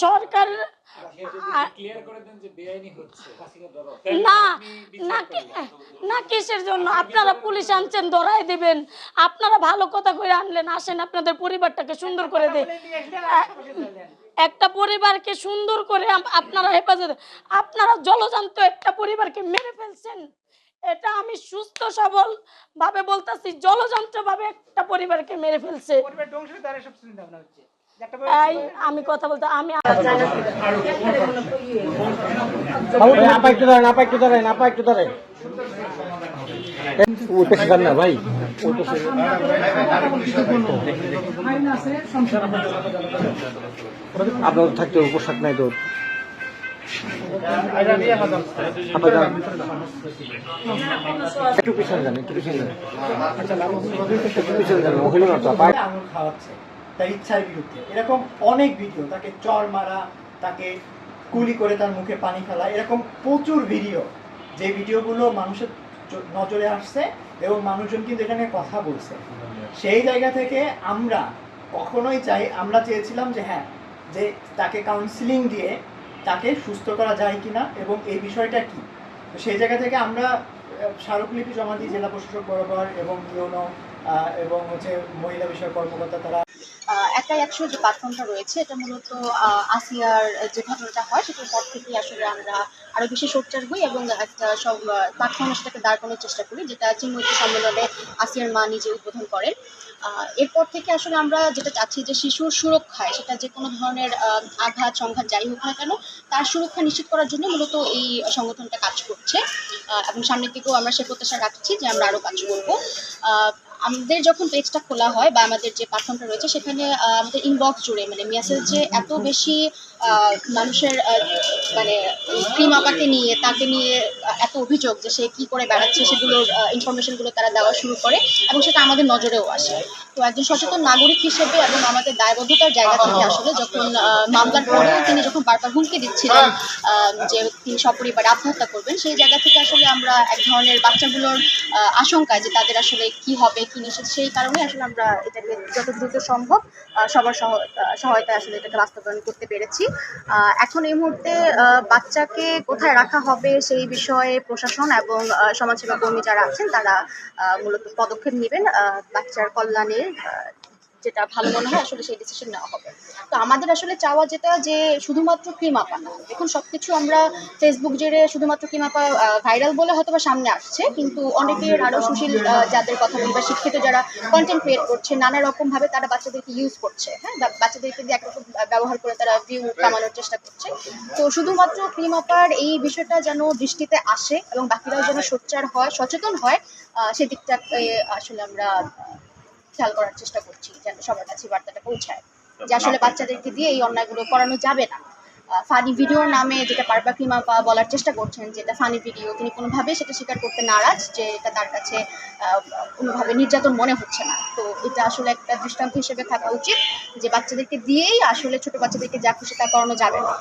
সরকার আ- clear করে দেন যে বেআইনি হচ্ছে না না না কিসের জন্য? আপনারা পুলিশ আনছেন ধরাই দিবেন। আপনারা ভালো কথা করে আনলেন আসেন আপনাদের পরিবারটাকে সুন্দর করে দে একটা পরিবারকে সুন্দর করে আপনারা হেফাজত আপনারা জলজান্ত একটা পরিবারকে মেরে ফেলছেন। এটা আমি সুস্থ সবল ভাবে বলতেছি জলযন্ত্র ভাবে একটা পরিবারকে মেরে ফেলছে। এই আমি কথা বলতে আমি আপা একটু ধরেন আপা একটু ধরেন আপা একটু ধরেন। ওই পেশে না ভাই। আপনার থাকতে পোশাক নাই তো। একটু পিছনে যান একটু পিছনে যান। একটু পিছনে যান ওখানে না তো তার ইচ্ছার বিরুদ্ধে। এরকম অনেক ভিডিও তাকে চর মারা, তাকে কুলি করে তার মুখে পানি ফেলা, এরকম প্রচুর ভিডিও যে ভিডিওগুলো মানুষের নজরে আসছে এবং মানুষজন কিন্তু এটা নিয়ে কথা বলছে। সেই জায়গা থেকে আমরা কখনোই চাই, আমরা চেয়েছিলাম যে হ্যাঁ যে তাকে কাউন্সিলিং দিয়ে তাকে সুস্থ করা যায় কিনা এবং এই বিষয়টা কি? তো সেই জায়গা থেকে আমরা স্মারকলিপি জমা দিই জেলা প্রশাসক বরাবর এবং ইউনো এবং হচ্ছে মহিলা বিষয়ক কর্মকর্তা তারা একাই একশো যে প্ল্যাটফর্মটা রয়েছে, এটা মূলত আসিয়ার যে ঘটনাটা হয়, সেটার পর থেকে আসলে আমরা আরও বেশি সোচ্চার হই এবং একটা সব প্ল্যাটফর্মে সেটাকে দাঁড় করানোর চেষ্টা করি, যেটা চিন্মৈত্রী সম্মেলনে আসিয়ার মা নিজে উদ্বোধন করেন। এরপর থেকে আসলে আমরা যেটা চাচ্ছি যে শিশুর সুরক্ষায়, সেটা যে কোনো ধরনের আঘাত, সংঘাত যাই হোক না কেন, তার সুরক্ষা নিশ্চিত করার জন্য মূলত এই সংগঠনটা কাজ করছে। এবং সামনের দিকেও আমরা সে প্রত্যাশা রাখছি যে আমরা আরও কাজ করব। আমাদের যখন পেজটা খোলা হয় বা আমাদের যে প্ল্যাটফর্মটা রয়েছে, সেখানে আমাদের ইনবক্স জুড়ে মানে মেসেজে এত বেশি মানুষের মানে ক্রিম আপাকে নিয়ে, তাকে নিয়ে এত অভিযোগ যে সে কি করে বেড়াচ্ছে সেগুলোর ইনফরমেশনগুলো তারা দেওয়া শুরু করে এবং সেটা আমাদের নজরেও আসে। তো একজন সচেতন নাগরিক হিসেবে এবং আমাদের দায়বদ্ধতার জায়গা থেকে আসলে যখন মামলার পরেও তিনি যখন বারবার হুমকি দিচ্ছিলেন যে তিনি সপরিবারে আত্মহত্যা করবেন, সেই জায়গা থেকে আসলে আমরা এক ধরনের বাচ্চাগুলোর আশঙ্কা যে তাদের আসলে কি হবে নিষেধ সেই কারণে আসলে আমরা এটাকে যত দ্রুত সম্ভব সবার সহ- সহায়তায় আসলে এটাকে বাস্তবায়ন করতে পেরেছি। এখন এই মুহূর্তে বাচ্চাকে কোথায় রাখা হবে সেই বিষয়ে প্রশাসন এবং সমাজসেবা কর্মী যারা আছেন তারা মূলত পদক্ষেপ নেবেন বাচ্চার কল্যাণে আহ, যেটা ভালো মনে হয় আসলে সেই ডিসিশন নেওয়া হবে। তো আমাদের আসলে চাওয়া যেটা যে শুধুমাত্র ক্রিম আপা না দেখুন, সবকিছু আমরা ফেসবুক জেরে শুধুমাত্র ক্রিম আপা ভাইরাল বলে হয়তো বা সামনে আসছে, কিন্তু অনেকের আরও সুশীল যাদের কথা বলি বা শিক্ষিত যারা কন্টেন্ট ক্রিয়েট করছে, নানা রকম ভাবে তারা বাচ্চাদেরকে ইউজ করছে। হ্যাঁ বাচ্চাদেরকে দিয়ে একরকম ব্যবহার করে তারা ভিউ কামানোর চেষ্টা করছে। তো শুধুমাত্র ক্রিম আপার এই বিষয়টা যেন দৃষ্টিতে আসে এবং বাকিরাও যেন সোচ্চার হয়, সচেতন হয় সেদিকটাকে আসলে আমরা খেয়াল করার চেষ্টা করছি যেন সবার কাছে বার্তাটা পৌঁছায় যে আসলে বাচ্চাদেরকে দিয়ে এই অন্যায়গুলো করানো যাবে না। ফানি ভিডিওর নামে যেটা পারবা কিমা বলার চেষ্টা করছেন যেটা ফানি ভিডিও তিনি কোনোভাবে সেটা স্বীকার করতে নারাজ যে এটা তার কাছে আহ, কোনোভাবে নির্যাতন মনে হচ্ছে না। তো এটা আসলে একটা দৃষ্টান্ত হিসেবে থাকা উচিত যে বাচ্চাদেরকে দিয়েই আসলে ছোট বাচ্চাদেরকে যা খুশি তা করানো যাবে না।